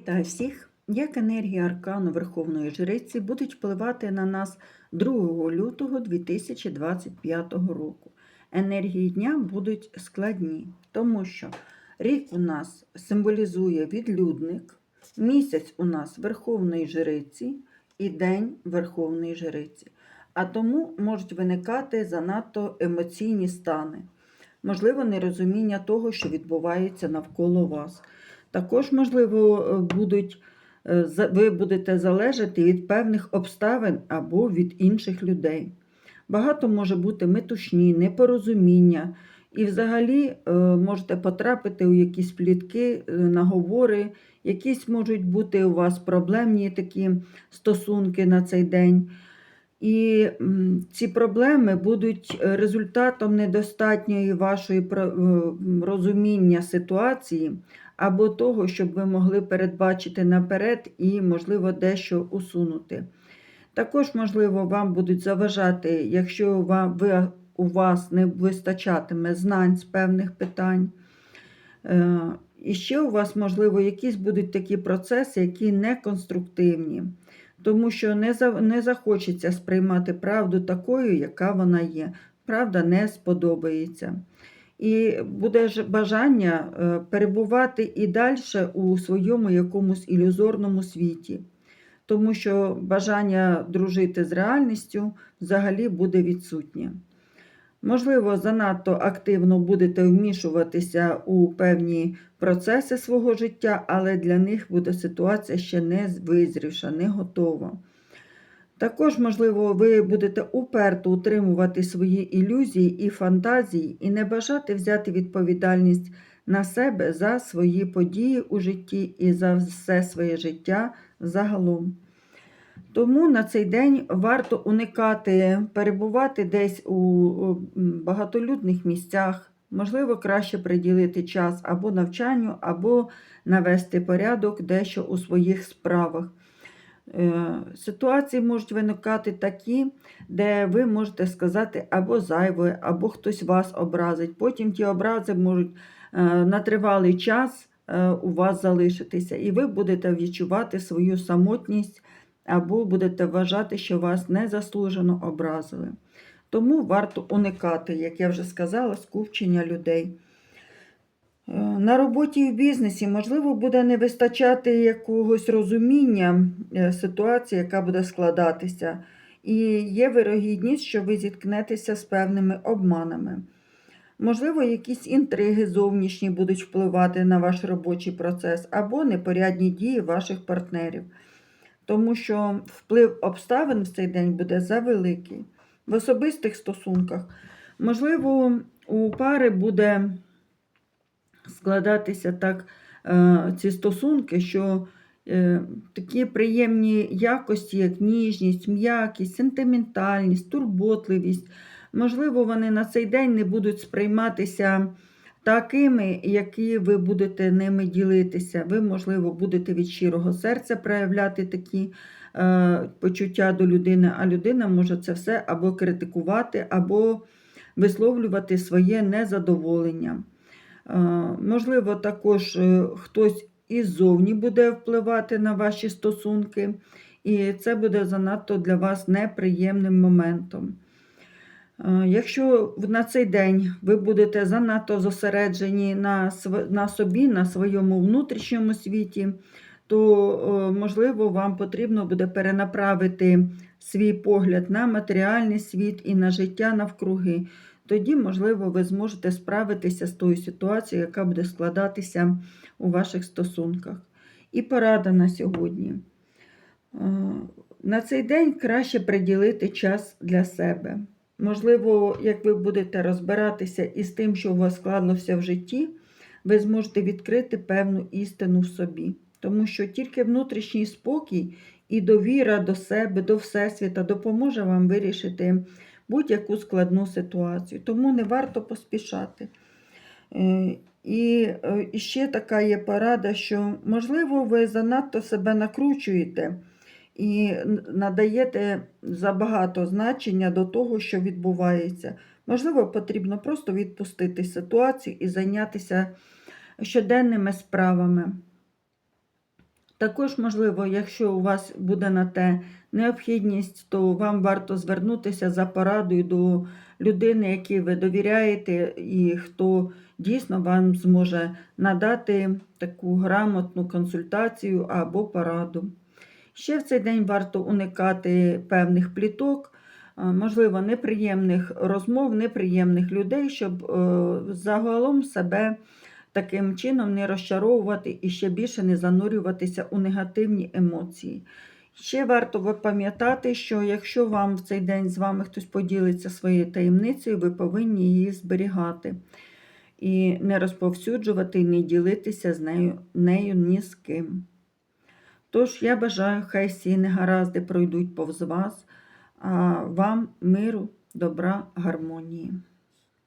Вітаю всіх! Як енергія аркану Верховної Жриці будуть впливати на нас 2 лютого 2025 року. Енергії дня будуть складні, тому що рік у нас символізує відлюдник, місяць у нас Верховної Жриці і День Верховної Жриці. А тому можуть виникати занадто емоційні стани, можливо, нерозуміння того, що відбувається навколо вас. Також, можливо, е, будуть, е, ви будете залежати від певних обставин або від інших людей. Багато може бути метушні, непорозуміння, і взагалі е, можете потрапити у якісь плітки, наговори, якісь можуть бути у вас проблемні такі стосунки на цей день. І ці проблеми будуть результатом недостатньої вашої розуміння ситуації або того, щоб ви могли передбачити наперед і, можливо, дещо усунути. Також, можливо, вам будуть заважати, якщо вам, ви, у вас не вистачатиме знань з певних питань. Е, І ще у вас, можливо, якісь будуть такі процеси, які не конструктивні, тому що не, за, не захочеться сприймати правду такою, яка вона є. Правда не сподобається. І буде бажання е, перебувати і далі у своєму якомусь ілюзорному світі, тому що бажання дружити з реальністю взагалі буде відсутнє. Можливо, занадто активно будете вмішуватися у певні процеси свого життя, але для них буде ситуація ще не визрівша, не готова. Також, можливо, ви будете уперто утримувати свої ілюзії і фантазії і не бажати взяти відповідальність на себе за свої події у житті і за все своє життя загалом. Тому на цей день варто уникати перебувати десь у багатолюдних місцях, можливо, краще приділити час або навчанню, або навести порядок дещо у своїх справах. Е, Ситуації можуть виникати такі, де ви можете сказати або зайве, або хтось вас образить. Потім ті образи можуть е, на тривалий час е, у вас залишитися, і ви будете відчувати свою самотність або будете вважати, що вас незаслужено образили. Тому варто уникати, як я вже сказала, скупчення людей. На роботі і в бізнесі, можливо, буде не вистачати якогось розуміння е, ситуації, яка буде складатися, і є вирогідність, що ви зіткнетеся з певними обманами. Можливо, якісь інтриги зовнішні будуть впливати на ваш робочий процес або непорядні дії ваших партнерів, тому що вплив обставин в цей день буде завеликий. В особистих стосунках, можливо, у пари буде складатися так е, ці стосунки, що е, такі приємні якості, як ніжність, м'якість, сентиментальність, турботливість, можливо, вони на цей день не будуть сприйматися такими, які ви будете ними ділитися. Ви, можливо, будете від щирого серця проявляти такі е, почуття до людини, а людина може це все або критикувати, або висловлювати своє незадоволення. Можливо, також е, хтось іззовні буде впливати на ваші стосунки, і це буде занадто для вас неприємним моментом. Якщо на цей день ви будете занадто зосереджені на, собі, на своєму внутрішньому світі, то, можливо, вам потрібно буде перенаправити свій погляд на матеріальний світ і на життя навкруги. Тоді, можливо, ви зможете справитися з тою ситуацією, яка буде складатися у ваших стосунках. І порада на сьогодні. Е, На цей день краще приділити час для себе. Можливо, як ви будете розбиратися із тим, що у вас склалося в житті, ви зможете відкрити певну істину в собі. Тому що тільки внутрішній спокій і довіра до себе, до Всесвіта допоможе вам вирішити будь-яку складну ситуацію. Тому не варто поспішати. Е, е, і ще така є порада, що, можливо, ви занадто себе накручуєте і надаєте забагато значення до того, що відбувається. Можливо, потрібно просто відпустити ситуацію і зайнятися щоденними справами. Також, можливо, якщо у вас буде на те необхідність, то вам варто звернутися за порадою до людини, якій ви довіряєте, і хто дійсно вам зможе надати таку грамотну консультацію або пораду. Ще в цей день варто уникати певних пліток, можливо, неприємних розмов, неприємних людей, щоб е, загалом себе таким чином не розчаровувати і ще більше не занурюватися у негативні емоції. Ще варто пам'ятати, що якщо вам в цей день з вами хтось поділиться своєю таємницею, ви повинні її зберігати і не розповсюджувати, не ділитися з нею, нею ні з ким. Тож я бажаю, хай всі негаразди пройдуть повз вас, а вам миру, добра, гармонії.